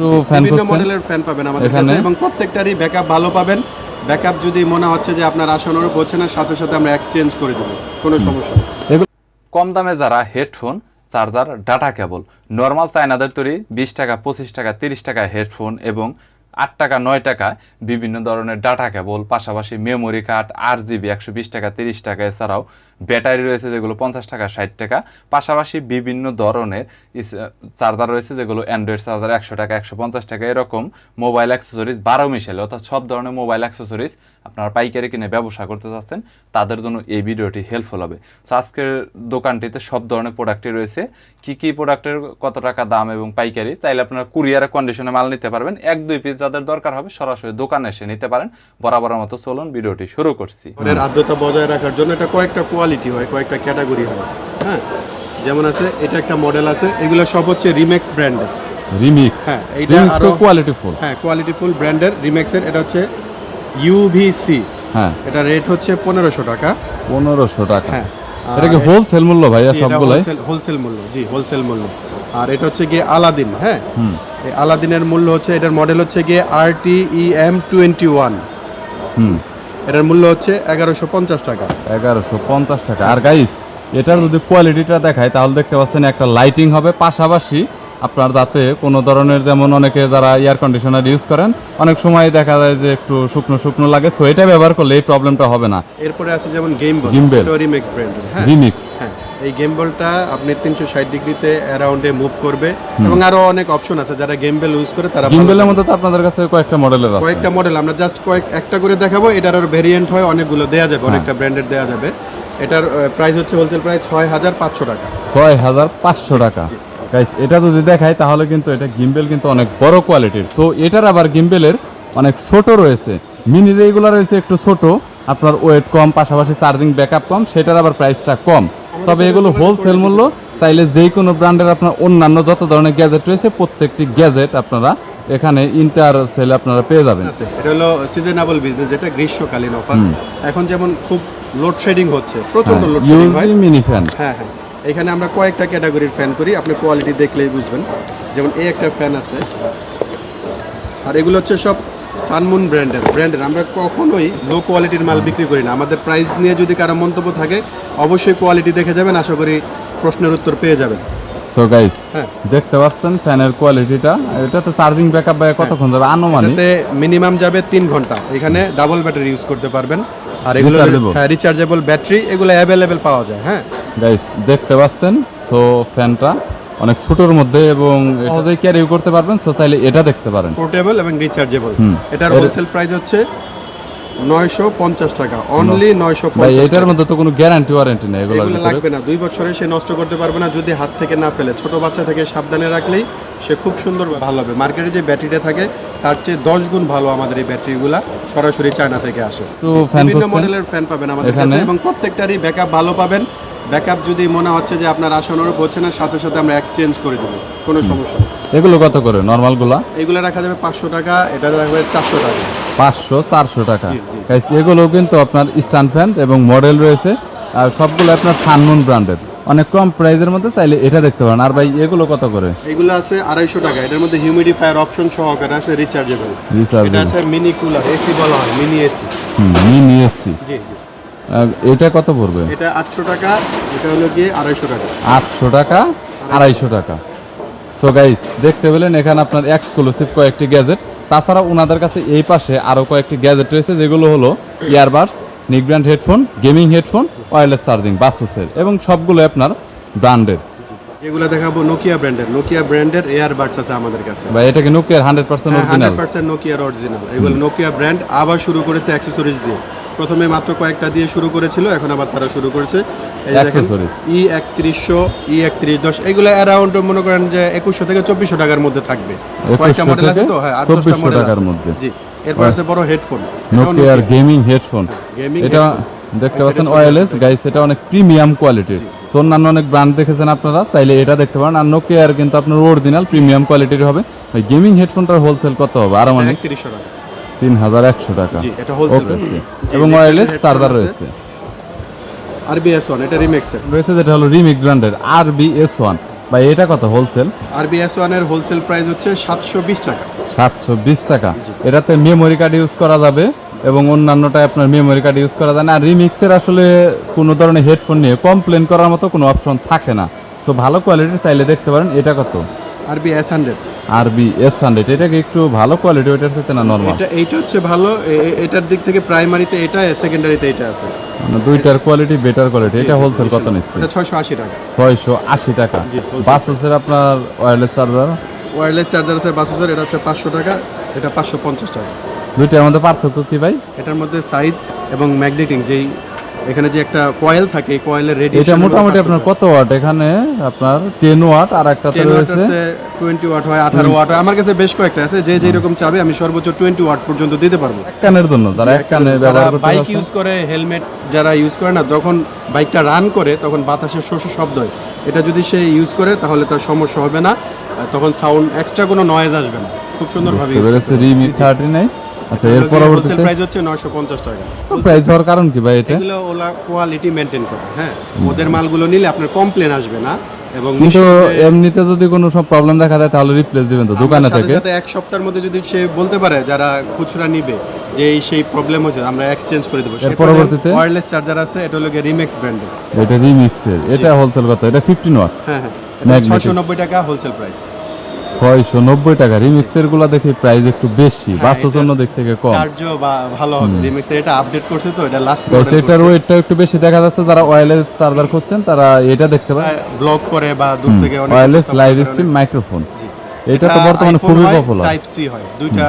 একটু ফ্যান বিভিন্ন মডেলের ফ্যান পাবেন আমাদের কাছে এবং প্রত্যেকটারই ব্যাকআপ ভালো পাবেন। ব্যাকআপ যদি মনে হচ্ছে যে আপনার আশা অনুরূপ হচ্ছে না সাথে সাথে আমরা এক্সচেঞ্জ করে দেবো। কোনো সমস্যা কম দামে যারা headphone charger data cable normal চায়নাদের তৈরি বিশ টাকা পঁচিশ টাকা তিরিশ টাকা হেডফোন এবং আট টাকা নয় টাকা বিভিন্ন ধরনের ডাটা কেবল পাশাপাশি মেমোরি কার্ড আট জিবি একশো বিশ টাকা তিরিশ টাকা এছাড়াও ব্যাটারি রয়েছে যেগুলো পঞ্চাশ টাকা, ষাট টাকা। পাশাপাশি বিভিন্ন ধরনের চার্জার রয়েছে যেগুলো অ্যান্ড্রয়েড চার্জার একশো টাকা, একশো পঞ্চাশ টাকা, এরকম মোবাইল অ্যাক্সেসরিজ বারো মিশালে অর্থাৎ সব ধরনের মোবাইল অ্যাক্সেসরিজ আপনারা পাইকারি কিনে ব্যবসা করতে চাচ্ছেন, তাদের জন্য এই ভিডিওটি হেল্পফুল হবে। সো আজকের দোকানটিতে সব ধরনের প্রোডাক্টই রয়েছে। কি কি প্রোডাক্টের কত টাকা দাম এবং পাইকারি? চাইলে আপনারা কুরিয়ারে কন্ডিশনে মাল নিতে পারবেন। এক, দুই পিস যাদের দরকার হবে সরাসরি দোকানে এসে নিতে পারেন। বরাবরের মতো চলুন, ভিডিওটি শুরু করছি। আর্দ্রতা বজায় রাখার জন্য এটা কয়েকটা কোয়ালিটি হয় কয়েকটা ক্যাটাগরি হয় হ্যাঁ? যেমন আছে এটা একটা মডেল আছে এগুলো সব হচ্ছে রিমেক্স ব্র্যান্ডের রিমিক্স হ্যাঁ, এইটা আরো- কোয়ালিটি ফুল হ্যাঁ কোয়ালিটি ফুল ব্র্যান্ডের রিমেক্সের এটা হচ্ছে ইউভিসি হ্যাঁ। এটা রেট হচ্ছে পনেরোশো টাকা। পনেরোশো টাকা। হ্যাঁ এটা কি হোলসেল মূল্য ভাইয়া সবগুলাই? হোলসেল মূল্য জি হোলসেল মূল্য। আর এটা হচ্ছে গিয়ে আলাদিন হ্যাঁ? হুম। এই আলাদিনের মূল্য হচ্ছে এটার মডেল হচ্ছে গিয়ে R T E M twenty one হুম। এটার মূল্য হচ্ছে এগারোশো পঞ্চাশ টাকা। এগারোশো পঞ্চাশ টাকা। আর গাইস এটার যদি কোয়ালিটিটা দেখায় তাহলে দেখতে পাচ্ছেন একটা লাইটিং হবে। পাশাপাশি আপনার যাতে কোনো ধরনের যেমন অনেকে যারা এয়ার কন্ডিশনার ইউজ করেন অনেক সময় দেখা যায় যে একটু শুকনো শুকনো লাগে। সো এটা ব্যবহার করলে এই প্রবলেমটা হবে না। এরপরে আছে যেমন গেম গেমবেল রিমিক্স রিমেক্স এই গেম বলটা আপনি তিনশো ষাট ডিগ্রিতে অ্যারাউন্ডে মুভ করবে। এবং আরও অনেক অপশন আছে যারা গেম বেল ইউজ করে তারা গিম্বেলের। মধ্যে তো আপনাদের কাছে কয়েকটা মডেলের কয়েকটা মডেল আমরা জাস্ট কয়েক একটা করে দেখাবো এটার আর ভেরিয়েন্ট হয় অনেকগুলো দেওয়া যাবে অনেকটা ব্র্যান্ডের দেওয়া যাবে। এটার প্রাইস হচ্ছে হোলসেল প্রাইস ছয় হাজার পাঁচশো টাকা। ছয় হাজার পাঁচশো টাকা। গাইস এটা যদি দেখায় তাহলে কিন্তু এটা গিম্বেল কিন্তু অনেক বড় কোয়ালিটির সো এটার আবার গিম্বেলের অনেক ছোট রয়েছে। মিনি যেগুলো রয়েছে একটু ছোট আপনার ওয়েট কম পাশাপাশি চার্জিং ব্যাকআপ কম সেটার আবার প্রাইসটা কম। তবে এগুলো হোলসেল মূল্য চাইলে যে কোনো ব্র্যান্ডের আপনার অন্যান্য যত ধরনের গ্যাজেট রয়েছে প্রত্যেকটি গ্যাজেট আপনারা এখানে ইন্টার সেলে আপনারা পেয়ে যাবেন। এটা হলো সিজনেবল বিজনেস যেটা গ্রীষ্মকালীন অফার এখন যেমন খুব লোডশেডিং হচ্ছে প্রচণ্ড লোডশেডিং হয় ইউজি মিনি ফ্যান হ্যাঁ হ্যাঁ। এখানে আমরা কয়েকটা ক্যাটাগরির ফ্যান করি আপনি কোয়ালিটি দেখলেই বুঝবেন। যেমন এই একটা ফ্যান আছে। আর এগুলো হচ্ছে সব সানমুন ব্র্যান্ডের ব্র্যান্ডের। আমরা কখনোই লো কোয়ালিটির মাল বিক্রি করি না। আমাদের প্রাইস নিয়ে যদি কারও মন্তব্য থাকে অবশ্যই কোয়ালিটি দেখে যাবেন আশা করি প্রশ্নের উত্তর পেয়ে যাবেন। সো গাইস হ্যাঁ। দেখতে পাচ্ছেন ফ্যানের কোয়ালিটিটা এটাতে চার্জিং ব্যাকআপ ভাই কতক্ষণ যাবে? আনুমানিক। এতে মিনিমাম যাবে তিন ঘণ্টা। এখানে ডাবল ব্যাটারি ইউজ করতে পারবেন। আর এগুলো Rechargeable? হ্যাঁ রিচার্জেবল ব্যাটারি এগুলো অ্যাভেলেবেল পাওয়া যায় হ্যাঁ। গাইস দেখতে পাচ্ছেন? সো ফ্যানটা অনেক ছোটোর মধ্যে এবং সহজেই ক্যারি করতে পারবেন সো চাইলে এটা দেখতে পারেন। পোর্টেবল এবং রিচার্জেবল এটার হোলসেল প্রাইস হচ্ছে নয়শো পঞ্চাশ টাকা। অনলি নয়শো এটার মধ্যে তো কোনো গ্যারান্টি ওয়ারেন্টি নেই এগুলো লাগবে না। দুই বছরে সে নষ্ট করতে পারবে না যদি হাত থেকে না ফেলে। ছোট বাচ্চা থেকে সাবধানে রাখলেই সে খুব সুন্দর ভালো হবে। মার্কেটে যে ব্যাটারিটা থাকে তার চেয়ে দশ গুণ ভালো আমাদের এই ব্যাটারিগুলা সরাসরি চায়না থেকে আসে। বিভিন্ন মডেলের ফ্যান পাবেন আমাদের? কাছে এবং প্রত্যেকটারই ব্যাকআপ ভালো পাবেন। ব্যাকআপ যদি মনে হচ্ছে যে আপনার আশা অনুরূপ হচ্ছে না সাথে সাথে আমরা এক্সচেঞ্জ করে দেবো। কোনো সমস্যা নেই। এগুলো কত করে? নর্মালগুলা? এগুলো রাখা যাবে পাঁচশো টাকা এটা রাখা যাবে চারশো টাকা। পাঁচশো চারশো টাকা। এগুলো কিন্তু আপনার স্ট্যান্ড ফ্যান এবং মডেল রয়েছে। আর সবগুলো আপনার সানমুন ব্র্যান্ডের। অনেক কম প্রাইসের মধ্যে চাইলে এটা দেখতে পারেন। আর ভাই এগুলো কত করে? এগুলো আছে আড়াইশো টাকা। এটার মধ্যে হিউমিডিফায়ার অপশন সহকারে আছে রিচার্জেবল। এটা আছে মিনি কুলার এসি বলা হয় মিনি এসি মিনি এসি জি জি। এটা কত পড়বে? এটা আটশো টাকা এটা হলো গিয়ে আড়াইশো টাকা। আটশো টাকা আড়াইশো টাকা। সো গাইস দেখতে পেলেন এখানে আপনার এক্সক্লুসিভ কয়েকটি গ্যাজেট তাছাড়া ওনাদের কাছে এই পাশে আরও কয়েকটি গ্যাজেট রয়েছে যেগুলো হলো earbuds neckband headphone gaming headphone wireless charging বাসুসের এবং সবগুলো আপনার ব্র্যান্ডের এগুলো দেখাবো নোকিয়া ব্র্যান্ডের নোকিয়া ব্র্যান্ডের এয়ারবাডস আছে আমাদের কাছে। বা এটা কি নোকিয়ার hundred percent original hundred percent নোকিয়ার original এগুলো নোকিয়া ব্র্যান্ড আবার শুরু করেছে অ্যাক্সেসরিজ দিয়ে। প্রথমে মাত্র কয়েকটা দিয়ে শুরু করেছিল এখন আবার তারা শুরু করেছে। এই দেখেন, ই একত্রিশশো ই একত্রিশ দশ এগুলো অ্যারাউন্ড মনে করেন যে একুশশো থেকে চব্বিশশো টাকার মধ্যে থাকবে। কয়েকটা মডেল আছে তো? হ্যাঁ আট দশটা মডেল টাকার আছে। মধ্যে। জি এরপর আছে বড় হেডফোন নোকিয়ার গেমিং হেডফোন এটা দেখতে পাচ্ছেন চলে ওয়্যারলেস গাইস এটা অনেক প্রিমিয়াম কোয়ালিটির সো অন্যান্য অনেক ব্র্যান্ড দেখেছেন আপনারা চাইলে এটা দেখতে পারেন। আর নোকিয়ার কিন্তু আপনার অরিজিনাল প্রিমিয়াম কোয়ালিটির হবে। ওই গেমিং হেডফোনটার হোলসেল কত হবে? আরও মানে? একত্রিশশো টাকা। তিন হাজার একশো টাকা। জি, এটা। জি, এবং ওয়্যারলেস চার্জার। রয়েছে। আরবিএস ওয়ান এটা রিমেক্সের রয়েছে যেটা হলো রিমিক্স ব্র্যান্ডের আর বি এস ওয়ান বা এটা কত হোলসেল আরবিএস ওয়ানের হোলসেল প্রাইস হচ্ছে সাতশো বিশ টাকা। সাতশো বিশ টাকা। এটাতে মেমোরি কার্ড ইউজ করা যাবে এবং অন্যান্যটায় আপনার মেমোরি কার্ড ইউজ করা যায় না। আর রিমিক্সের আসলে কোনো ধরনের হেডফোন নিয়ে কমপ্লেন করার মতো কোনো অপশন থাকে না। সো ভালো কোয়ালিটির চাইলে দেখতে পারেন। এটা কত? আরবিএস হান্ড্রেড এস হান্ড্রেড এটা কি একটু ভালো কোয়ালিটি ওইটার সাথে না নর্মাল এটা এইটা হচ্ছে ভালো এটার দিক থেকে প্রাইমারিতে এটা সেকেন্ডারিতে এটা আছে। মানে দুইটার কোয়ালিটি বেটার কোয়ালিটি এটা হোলসেল কত নিচ্ছে? এটা ছয়শো আশি টাকা। ছয়শো আশি টাকা। জি, বাস হচ্ছে আপনার ওয়্যারলেস চার্জার ওয়্যারলেস চার্জার আছে এটা আছে পাঁচশো টাকা এটা পাঁচশো পঞ্চাশ টাকা। দুইটার মধ্যে পার্থক্য কি ভাই? এটার মধ্যে সাইজ এবং ম্যাগনেটিং যেই এখানে যে একটা কয়েল থাকে কয়েলের রেডি এটা মোটামুটি আপনার কত ওয়াট? এখানে আপনার টেন ওয়াট আর একটাতে রয়েছে। টোয়েন্টি ওয়াট হয় আঠারো ওয়াট হয়। আমার কাছে বেশ কয়েকটা আছে যে যেরকম চাবে আমি সর্বোচ্চ টোয়েন্টি ওয়াট পর্যন্ত দিতে পারব। এক কানের জন্য যারা এক কানে ব্যবহার করতে বাইক ইউজ করে হেলমেট যারা ইউজ করে না তখন বাইকটা রান করে তখন বাতাসের শোষ শব্দ হয়। এটা যদি সে ইউজ করে তাহলে তার সমস্যা হবে না। তখন সাউন্ড এক্সট্রা কোনো নয়েজ আসবে না। খুব সুন্দরভাবে বুঝতে পেরেছি রিমি থার্টি নাই আচ্ছা এর পরবর্তীতে? প্রাইস হচ্ছে নয়শো পঞ্চাশ টাকা। প্রাইস হওয়ার কারণ কি ভাই এটা? এগুলো ওলা কোয়ালিটি মেনটেন করে হ্যাঁ। ওদের মালগুলো নিলে আপনার কমপ্লেন আসবে না এবং কিন্তু এমনিতে যদি কোনো সব প্রবলেম দেখা যায় তাহলে রিপ্লেস দিবেন তো দোকানে থেকে? সাথে এক সপ্তাহের মধ্যে যদি সে বলতে পারে যারা খুচরা নিবে যে এই সেই প্রবলেম হয়েছে আমরা এক্সচেঞ্জ করে দেবো। এর পরবর্তীতে? ওয়্যারলেস চার্জার আছে এটা হলো রিমিক্স ব্র্যান্ডের এটা রিমিক্সের এটা হোলসেল কত? এটা ফিফটিন ওয়াট হ্যাঁ হ্যাঁ। Magnetic। ছয়শো নব্বই টাকা হোলসেল প্রাইস ছয়শো নব্বই টাকা। রিমিক্সেরগুলো দেখি প্রাইস একটু বেশি বাসের জন্য দিক থেকে কম। চার্জও ভালো হবে। রিমেক্সের এটা আপডেট করছে তো এটা লাস্ট মডেল এটার ওয়েটটা একটু বেশি। দেখা যাচ্ছে যারা ওয়্যারলেস চার্জার খুঁজছেন তারা এটা দেখতে পারেন। ব্লক করে বা দূর থেকে অনেক ওয়্যারলেস লাইভ স্ট্রিম মাইক্রোফোন। এটা তো বর্তমানে খুবই পপুলার টাইপ সি হয়। দুইটা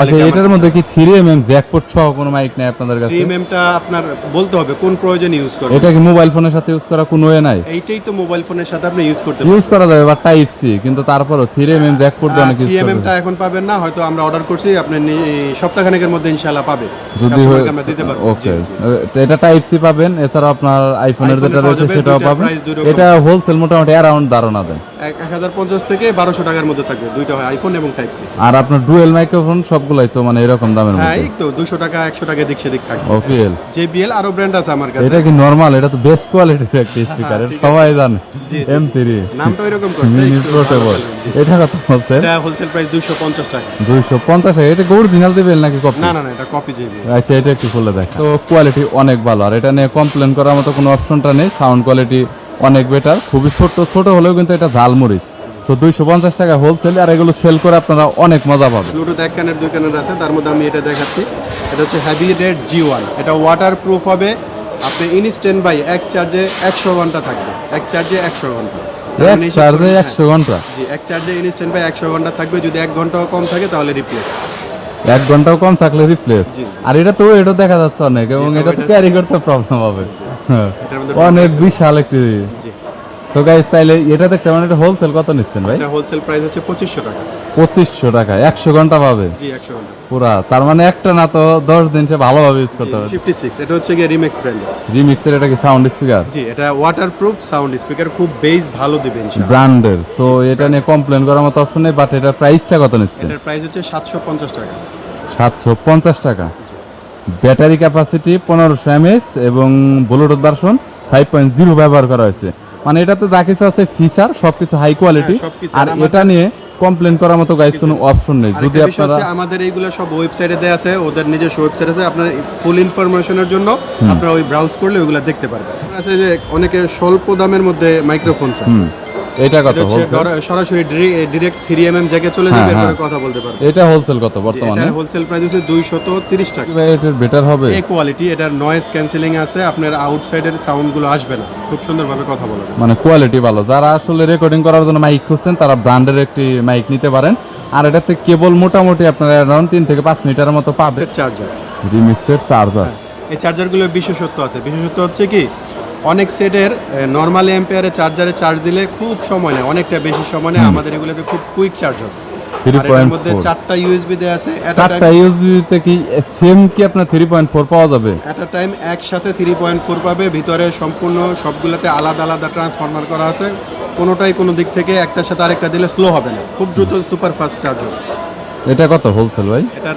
আচ্ছা কোয়ালিটি এটার মধ্যে কি থ্রি এম এম জ্যাকপোর্ট সহ কোনো মাইক নেই আপনাদের কাছে? থ্রি এমটা আপনার বলতে হবে কোন প্রয়োজনে ইউজ করবেন। এটা কি মোবাইল ফোনের সাথে ইউজ করা কোনো ওয়ে নাই? এইটাই তো মোবাইল ফোনের সাথে আপনি ইউজ করতে ইউজ করা যাবে বা টাইপ সি কিন্তু তারপরও থ্রি এম এম জ্যাকপোর্ট দিয়ে অনেক ইউজ থ্রি এম করবে এমটা এখন পাবেন না হয়তো আমরা অর্ডার করছি আপনি সপ্তাহখানেকের মধ্যে ইনশাআল্লাহ পাবে। যদি কাস্টমারকে আমরা দিতে পারব। ওকে। এটা টাইপ সি পাবেন এছাড়া আপনার আইফোনের যেটা রয়েছে সেটাও পাবেন। এটা হোলসেল মোটামুটি অ্যারাউন্ড ধারণা দেয়। এক হাজার পঞ্চাশ থেকে বারোশো টাকার মধ্যে থাকবে। দুইটা হয় আইফোন এবং টাইপ সি আর আপনার ডুয়েল মাইক্রোফোন সবগুলাই তো মানে এরকম দামের হ্যাঁ মধ্যে? এই তো দুশো টাকা একশো টাকা দিক সেদিক থাকবে। ওপিএল জেবিএল আরও ব্র্যান্ড আছে আমার কাছে। এটা কি নরমাল এটা তো বেস্ট কোয়ালিটির একটা স্পিকার ঠিক আছে। সবাই জানে। এম থ্রি নামটা ওইরকম করছে মিনি পোর্টেবল। এটা কত বলছে? এটা হোলসেল প্রাইস দুইশো পঞ্চাশ টাকা। দুইশো পঞ্চাশ এটা অরিজিনাল দিবেন নাকি কপি না না না এটা কপি জেবিএল। আচ্ছা এটা একটু খুলে দেখ তো কোয়ালিটি অনেক ভালো। আর এটা নিয়ে কমপ্লেন করার মতো কোনো অপশনটা নেই। সাউন্ড কোয়ালিটি অনেক বেটার খুবই ছোট ছোট হলেও কিন্তু এটা ঝালমরিচ। তো দুইশো পঞ্চাশ টাকা হোলসেল আর এগুলো সেল করে আপনারা অনেক মজা পাবেন। ব্লুটুথ এক কানের দুই কানের আছে তার মধ্যে আমি এটা দেখাচ্ছি। এটা হচ্ছে হ্যাভি রেড জি ওয়ান এটা ওয়াটার প্রুফ হবে। আপনি ইনস্ট্যান্ট বাই এক চার্জে একশো ঘণ্টা থাকবে। এক চার্জে একশো ঘণ্টা। এক মানে চার্জে একশো ঘণ্টা। হ্যাঁ, জি এক চার্জে ইনস্ট্যান্ট বাই একশো ঘণ্টা থাকবে। যদি এক ঘন্টাও কম থাকে তাহলে রিপ্লেস এক ঘন্টাও কম থাকলে রিপ্লেস আর এটা তো এটা দেখা যাচ্ছে অনেক এবং এটা তো ক্যারি করতে প্রবলেম হবে। অনেক বিশাল একটি তো গাইস চাইলে এটা দেখতে মানে এটা হোলসেল কত নিচ্ছেন ভাই? এটা হোলসেল প্রাইস হচ্ছে পঁচিশশো টাকা। পঁচিশশো টাকা একশো ঘণ্টা পাবে? জি একশো ঘণ্টা। পুরা তার মানে একটা না তো দশ দিন সে ভালোভাবে ইউজ করতে পারবে। ফিফটি সিক্স এটা হচ্ছে গিয়ে রিমেক্স ব্র্যান্ড রিমিক্সের এটা কি সাউন্ড স্পিকার জি এটা ওয়াটার প্রুফ সাউন্ড স্পিকার খুব বেস ভালো দিবে ইনশাআল্লাহ। ব্র্যান্ডের সো এটা নিয়ে কমপ্লেন করার মতো অপশন নেই বাট এটার প্রাইসটা কত নিচ্ছে এটার প্রাইস হচ্ছে সাতশো পঞ্চাশ টাকা। সাতশো পঞ্চাশ টাকা। ব্যাটারি ক্যাপাসিটি পনেরোশো এমএস এবং Bluetooth version five point zero ব্যবহার করা হয়েছে। মানে এটাতে যা কিছু আছে ফিচার সবকিছু হাই কোয়ালিটি হ্যাঁ, আর আর এটা নিয়ে কমপ্লেন করার মতো গাইজ কোনো অপশন নেই। যদি আপনারা আমাদের এইগুলো সব ওয়েবসাইটে দেওয়া আছে ওদের নিজস্ব ওয়েবসাইট আছে আপনার ফুল ইনফরমেশনের জন্য আপনারা ওই ব্রাউজ করলে ওইগুলো দেখতে পারবেন। আছে যে অনেকে স্বল্প দামের মধ্যে মাইক্রোফোন চায়। এটা কত এটা সরাসরি এম এম জ্যাকে চলে হ্যাঁ, যাবে এরপরে হ্যাঁ। কথা বলতে পারবে এটা হোলসেল কত বর্তমানে। এটার হোলসেল প্রাইস হচ্ছে দুইশত তিরিশ টাকা। এটার বেটার হবে? এই কোয়ালিটি এটার নয়েজ ক্যান্সেলিং আছে আপনার আউটসাইডের সাউন্ডগুলো আসবে না। খুব সুন্দরভাবে কথা মানে কোয়ালিটি ভালো। যারা আসলে রেকর্ডিং করার জন্য মাইক খুঁজছেন তারা ব্র্যান্ডের একটি মাইক নিতে পারেন। আর এটাতে কেবল মোটামুটি আপনারা অ্যারাউন্ড তিন থেকে পাঁচ মিটারের মতো পাবে। চার্জার রিমিক্সের চার্জার এই চার্জারগুলোর বিশেষত্ব আছে। বিশেষত্ব হচ্ছে কি? অনেক সেটের নর্মালি এম্পেয়ারে চার্জারে চার্জ দিলে খুব সময় নেয় অনেকটা বেশি সময় নেয় আমাদের এগুলোতে খুব কুইক চার্জ হবে। মধ্যে চারটা ইউএসবি আছে চারটা ইউএসবিতে কি সেম আপনার পাওয়া যাবে? আ টাইম একসাথে থ্রি পয়েন্ট ফোর পাবে ভিতরে সম্পূর্ণ সবগুলোতে আলাদা আলাদা ট্রান্সফরমার করা আছে কোনোটাই কোনো দিক থেকে একটার সাথে আরেকটা দিলে স্লো হবে না খুব দ্রুত সুপার ফাস্ট চার্জ হবে। এটা কত হোলসেল ভাই? এটার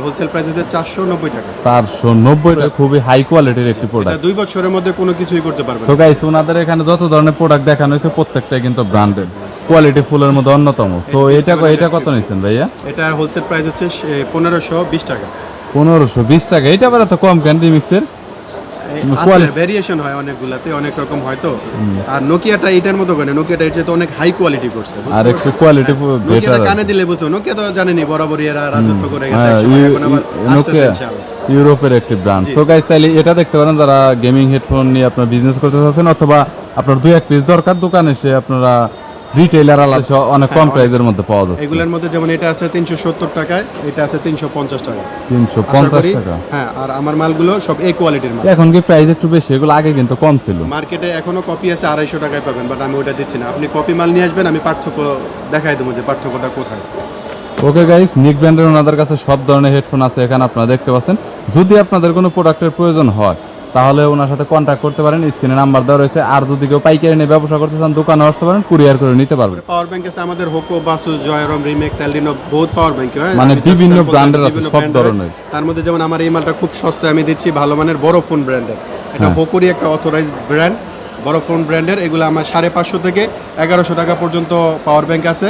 হোলসেল প্রাইস হচ্ছে চারশো নব্বই টাকা। চারশো নব্বই খুবই হাই কোয়ালিটির একটি এটা প্রোডাক্ট দুই বছরের মধ্যে কোনো কিছুই করতে পারবে সো গাইস ওনাদের এখানে যত ধরনের প্রোডাক্ট দেখানো হয়েছে প্রত্যেকটাই কিন্তু ব্র্যান্ডেড কোয়ালিটি ফুলের মধ্যে অন্যতম। সো এটা এটা কত নিচ্ছেন ভাইয়া? এটার হোলসেল প্রাইস হচ্ছে পনেরোশো বিশ টাকা। পনেরোশো বিশ টাকা। এটা বেড়া তো কম ক্যান্ডি quality- ভেরিয়েশন হয় অনেকগুলাতে অনেক রকম হয় তো। আর নোকিয়াটা এটার মতো করে নোকিয়াটা এর চেয়ে তো অনেক হাই কোয়ালিটি করছে আর একটু কোয়ালিটি বেটার কানে দিলে বুঝছ নোকিয়া তো জানেনি বরাবরই এরা রাজত্ব করে গেছে হ্যাঁ এখন আবার ইনশাআল্লাহ। ইউরোপের একটি ব্র্যান্ড সো গাইস চাইলে এটা দেখতে পারেন যারা গেমিং হেডফোন নিয়ে আপনার বিজনেস করতে চাচ্ছেন অথবা আপনার দুই এক পিস দরকার দোকানে এসে আপনারা রিটেইলার আলাদা অনেক কম প্রাইসের মধ্যে পাওয়া যাচ্ছে। এগুলোর মধ্যে যেমন এটা আছে তিনশো সত্তর টাকায় এটা আছে তিনশো পঞ্চাশ টাকা তিনশো পঞ্চাশ টাকা? হ্যাঁ আর আমার মালগুলো সব এই কোয়ালিটির মাল। এখন কি প্রাইস একটু বেশি? এগুলো আগে কিন্তু কম ছিল। মার্কেটে এখনও কপি আছে আড়াইশো টাকায় পাবেন বাট আমি ওটা দিচ্ছি না। আপনি কপি মাল নিয়ে আসবেন আমি পার্থক্য দেখাই দেবো যে পার্থক্যটা কোথায়। ওকে গাইস নিক ব্র্যান্ডের ওনাদের কাছে সব ধরনের হেডফোন আছে এখানে আপনারা দেখতে পাচ্ছেন। যদি আপনাদের কোনো প্রোডাক্টের প্রয়োজন হয় তাহলে ওনার সাথে কন্ট্যাক্ট করতে পারেন স্ক্রিনে নাম্বার দেওয়া রয়েছে। আর যদি কেউ পাইকারি নিয়ে ব্যবসা করতে চান দোকানে আসতে পারেন কুরিয়ার করে নিতে পারবেন। পাওয়ার ব্যাংক আছে আমাদের হোকো বাসুস জয়রম রিমেক্স এলডিনো বহুত পাওয়ার ব্যাংক হয়? মানে বিভিন্ন দিচ্ছি, আছে, সব ধরনের। তার মধ্যে যেমন আমার এই মালটা খুব সস্তায় আমি দিচ্ছি ভালো মানের বড় ফোন ব্র্যান্ডের এটা হ্যাঁ। হোকোরই একটা অথরাইজ ব্র্যান্ড বড় ফোন ব্র্যান্ডের এগুলো আমার সাড়ে পাঁচশো থেকে এগারোশো টাকা পর্যন্ত পাওয়ার ব্যাংক আছে।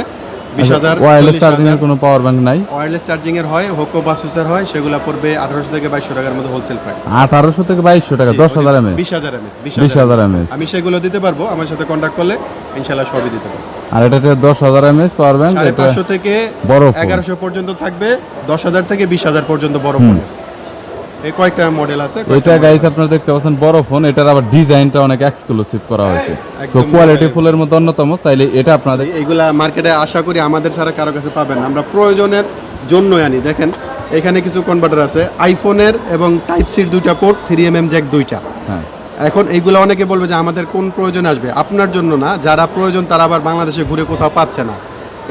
বিশ হাজার ওয়্যারলেস চার্জিং এর কোনো পাওয়ার ব্যাংক নাই? ওয়্যারলেস চার্জিং এর হয় হোকো বাসুসের হয় সেগুলো পড়বে আঠারোশো থেকে বাইশশো টাকার মধ্যে হোলসেল প্রাইস আঠারোশো থেকে বাইশশো টাকা দশ হাজার এমএ বিশ হাজার এমএ বিশ হাজার এম আমি সেগুলো দিতে পারব আমার সাথে কন্ট্যাক্ট করলে ইনশাল্লাহ সবই দিতে পারব। আর এটা দশ হাজার এমএস পাওয়ার ব্যাংক সাড়ে পাঁচশো থেকে বড়। এগারোশো পর্যন্ত থাকবে দশ হাজার থেকে বিশ হাজার পর্যন্ত বড় ফোন। এই কয়েকটা মডেল আছে এটা গাইস আপনারা দেখতে পাচ্ছেন বড় ফোন এটার আবার ডিজাইনটা অনেক এক্সক্লুসিভ করা হয়েছে। সো হ্যাঁ, কোয়ালিটি ফুলের মধ্যে অন্যতম চাইলে এটা আপনাদের এইগুলা মার্কেটে আশা করি আমাদের ছাড়া কারও কাছে পাবেন আমরা প্রয়োজনের জন্যই আনি। দেখেন এখানে কিছু কনভার্টার আছে। আইফোনের এবং টাইপ সির দুইটা port three M M jack দুইটা। হ্যাঁ। এখন এইগুলো অনেকে বলবে যে আমাদের কোন প্রয়োজন আসবে? আপনার জন্য না। যারা প্রয়োজন তারা আবার বাংলাদেশে ঘুরে কোথাও পাচ্ছে না।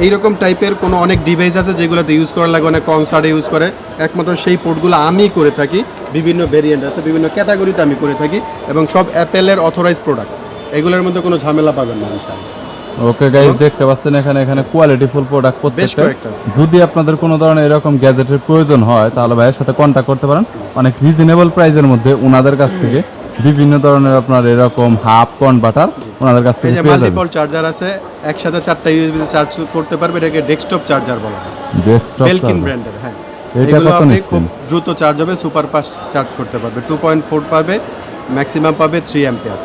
এইরকম টাইপের কোনো অনেক ডিভাইস আছে যেগুলোতে ইউজ করার লাগে অনেক কনসার্টে ইউজ করে। একমাত্র সেই পোর্টগুলো আমি করে থাকি। বিভিন্ন ভেরিয়েন্ট আছে বিভিন্ন ক্যাটাগরিতে আমি করে থাকি এবং সব অ্যাপেলের অথরাইজ প্রোডাক্ট এগুলোর মধ্যে কোনো ঝামেলা পাবেন না ইনশাআল্লাহ। ওকে গাইস দেখতে পাচ্ছেন এখানে এখানে কোয়ালিটি ফুল প্রোডাক্ট প্রত্যেকটা। যদি আপনাদের কোনো ধরনের এরকম গ্যাজেটের প্রয়োজন হয় তাহলে ভাইয়ের সাথে কন্ট্যাক্ট করতে পারেন। অনেক রিজনেবল প্রাইসের মধ্যে ওনাদের কাছ থেকে। বিভিন্ন ধরনের আপনার এরকম হাফ কনভার্টার ওনাদের কাছ থেকে পেয়ে যাবেন। মাল্টিপল চার্জার আছে একসাথে চারটা ইউএসবি চার্জ করতে পারবে এটাকে ডেস্কটপ চার্জার বলা হয়। ডেস্কটপ বেলকিন ব্র্যান্ডের হ্যাঁ। এটা কত নিচ্ছেন? খুব দ্রুত চার্জ হবে সুপার ফাস্ট চার্জ করতে পারবে। টু পয়েন্ট ফোর পাবে ম্যাক্সিমাম পাবে থ্রি অ্যাম্পিয়ার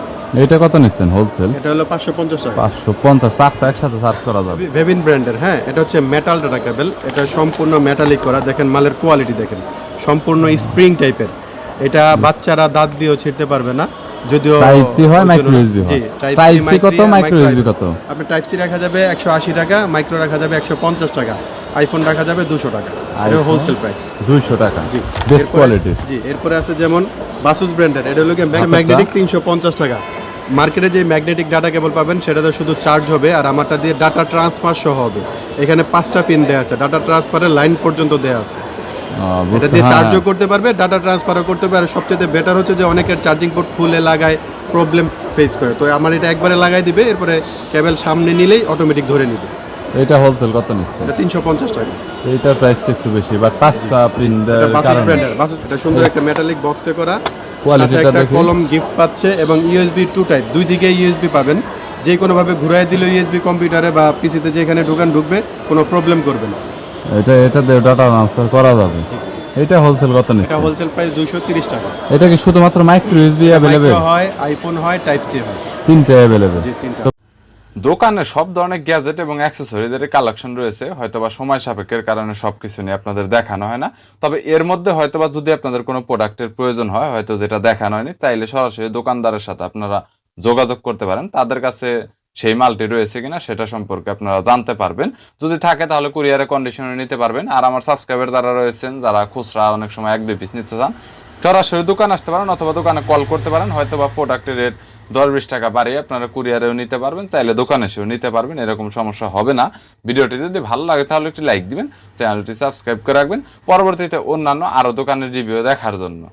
এটা কত নিচ্ছেন হোলসেল এটা হলো পাঁচশো পঞ্চাশ টাকা। পাঁচশো পঞ্চাশ চারটা একসাথে চার্জ করা যাবে। ভেবিন ব্র্যান্ডের হ্যাঁ এটা হচ্ছে মেটাল ডাটা কেবল এটা সম্পূর্ণ মেটালিক করা। দেখেন মালের কোয়ালিটি দেখেন। সম্পূর্ণ স্প্রিং টাইপের এটা বাচ্চারা দাঁত দিয়েও ছিঁড়তে পারবে না যদিও টাইপ সি হয় মাইক্রো ইউএসবি হয়। টাইপ টাইপ সি কত মাইক্রো- ইউএসবি কত? আপনি টাইপ সি রাখা যাবে একশো আশি টাকা মাইক্রো রাখা যাবে একশো পঞ্চাশ টাকা আইফোন রাখা যাবে দুশো টাকা। এটা হোলসেল প্রাইস দুইশো টাকা। জি বেস্ট কোয়ালিটির জি এরপরে আছে যেমন বাসুস ব্র্যান্ডের এটা হলো? ম্যাগনেটিক তিনশো পঞ্চাশ টাকা। মার্কেটে যে ম্যাগনেটিক ডাটা কেবল পাবেন সেটাতে শুধু চার্জ হবে আর আমারটা দিয়ে ডাটা ট্রান্সফার সহ হবে। এখানে পাঁচটা পিন দেওয়া আছে ডাটা ট্রান্সফারের লাইন পর্যন্ত দেওয়া আছে। এটা দিয়ে হ্যাঁ। চার্জও করতে পারবে ডাটা ট্রান্সফারও করতে পারবে। আর সবচেয়ে বেটার হচ্ছে যে অনেকের চার্জিং পোর্ট খুলে লাগায় প্রবলেম ফেস করে। তো আমার এটা একবারে লাগাই দিবে এরপরে কেবল সামনে নিলেই অটোমেটিক ধরে নিবে। এটা হোলসেল কত নিচ্ছে? এটা তিনশো পঞ্চাশ টাকা। এইটার প্রাইসটা একটু বেশি বাট পাঁচটা প্রিন্ট এটা কারণে। এটা সুন্দর একটা মেটালিক বক্সে করা। একটা কলম গিফট পাচ্ছে এবং ইউএসবি টু টাইপ দুই দিকে ইউএসবি পাবেন। যে কোনো ভাবে ঘুরাই দিলে ইউএসবি কম্পিউটারে বা পিসিতে যেখানে ঢুকান ঢুকবে কোনো প্রবলেম করবে না। এটা এটা দিয়ে ডাটা ট্রান্সফার করা যাবে। এটা হোলসেল কত এটা হোলসেল প্রাইস দুইশো তিরিশ টাকা। এটা কি শুধুমাত্র মাইক্রো ইউএসবি মাইক্রো হয় আইফোন হয় টাইপ সি হয়। তিনটে জি তিনটা। দোকানে সব ধরনের গ্যাজেট এবং অ্যাক্সেসরিজের কালেকশন রয়েছে। হয়তোবা সময় সাপেক্ষের কারণে সবকিছু নিয়ে আপনাদের দেখানো হয় না। তবে এর মধ্যে হয়তোবা যদি আপনাদের কোনো প্রোডাক্টের প্রয়োজন হয় হয়তো যেটা দেখানো হয়নি চাইলে সরাসরি দোকানদারের সাথে আপনারা যোগাযোগ করতে পারেন। তাদের কাছে সেই মালটি রয়েছে কিনা সেটা সম্পর্কে আপনারা জানতে পারবেন। যদি থাকে তাহলে কুরিয়ারে কন্ডিশনে নিতে পারবেন। আর আমার সাবস্ক্রাইবার যারা রয়েছেন, যারা খুচরা অনেক সময় এক, দুই পিস নিতে চান, সরাসরি দোকান আসতে পারেন অথবা দোকানে কল করতে পারেন। হয়তো বা প্রোডাক্টের রেট দশ বিশ টাকা বাড়িয়ে আপনারা কুরিয়ারেও নিতে পারবেন, চাইলে দোকানে এসেও নিতে পারবেন, এরকম সমস্যা হবে না। ভিডিওটি যদি ভালো লাগে তাহলে একটি লাইক দিবেন, চ্যানেলটি সাবস্ক্রাইব করে রাখবেন। পরবর্তীতে অন্যান্য আরও দোকানের রিভিউ দেখার জন্য।